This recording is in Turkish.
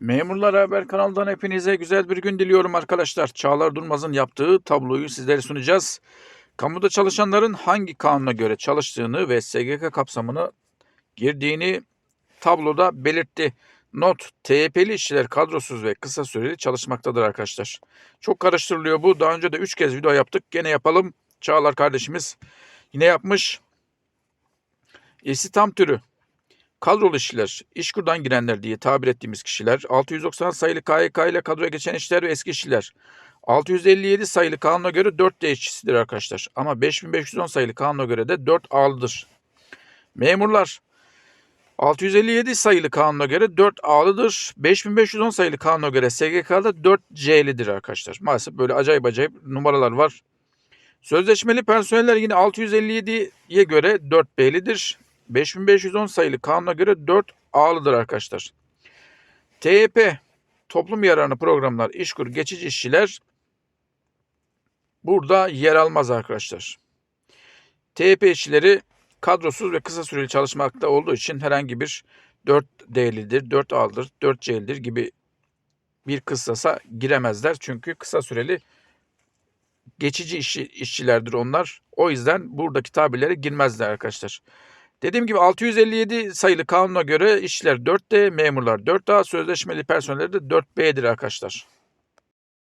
Memurlar Haber kanalından hepinize güzel bir gün diliyorum arkadaşlar. Çağlar Durmaz'ın yaptığı tabloyu sizlere sunacağız. Kamuda çalışanların hangi kanuna göre çalıştığını ve SGK kapsamına girdiğini tabloda belirtti. Not, TYP'li işçiler kadrosuz ve kısa süreli çalışmaktadır arkadaşlar. Çok karıştırılıyor bu. Daha önce de 3 kez video yaptık. Gene yapalım. Çağlar kardeşimiz yine yapmış. İstihdam türü. Kadrolu işçiler, işkurdan girenler diye tabir ettiğimiz kişiler, 690 sayılı KYK ile kadroya geçen işçiler ve eski işçiler, 657 sayılı kanuna göre 4D işçisidir arkadaşlar. Ama 5510 sayılı kanuna göre de 4 A'lıdır. Memurlar, 657 sayılı kanuna göre 4 A'lıdır. 5510 sayılı kanuna göre SGK'da 4 C'lidir arkadaşlar. Maalesef böyle acayip acayip numaralar var. Sözleşmeli personeller yine 657'ye göre 4 B'lidir. 5510 sayılı kanuna göre 4 A'lıdır arkadaşlar. TYP toplum yararına programlar, işkur, geçici işçiler burada yer almaz arkadaşlar. TYP işçileri kadrosuz ve kısa süreli çalışmakta olduğu için herhangi bir 4D'lidir, 4 A'lıdır, 4 C'lidir gibi bir kıssasa giremezler. Çünkü kısa süreli geçici işçi, işçilerdir onlar. O yüzden buradaki tabirlere girmezler arkadaşlar. Dediğim gibi 657 sayılı kanuna göre işçiler 4D, memurlar 4A, sözleşmeli personeller de 4B'dir arkadaşlar.